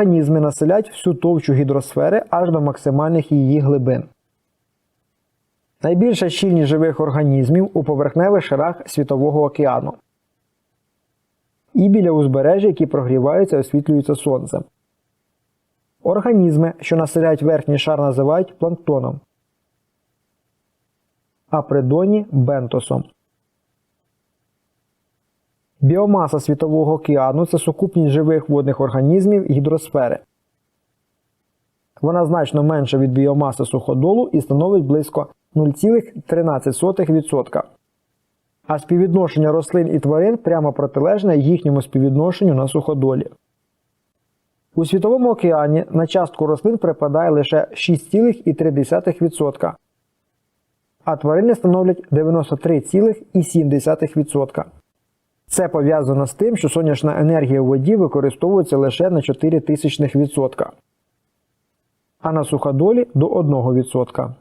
організми населяють всю товщу гідросфери аж до максимальних її глибин. Найбільша щільність живих організмів у поверхневих шарах Світового океану і біля узбережжя, які прогріваються і освітлюються сонцем. Організми, що населяють верхній шар, називають планктоном, а при доні бентосом. Біомаса Світового океану це сукупність живих водних організмів гідросфери. Вона значно менша від біомаси суходолу і становить близько 0,13%. А співвідношення рослин і тварин прямо протилежне їхньому співвідношенню на суходолі. У Світовому океані на частку рослин припадає лише 6,3%, а тварини становлять 93,7%. Це пов'язано з тим, що сонячна енергія у воді використовується лише на 0,04%, а на суходолі до 1%.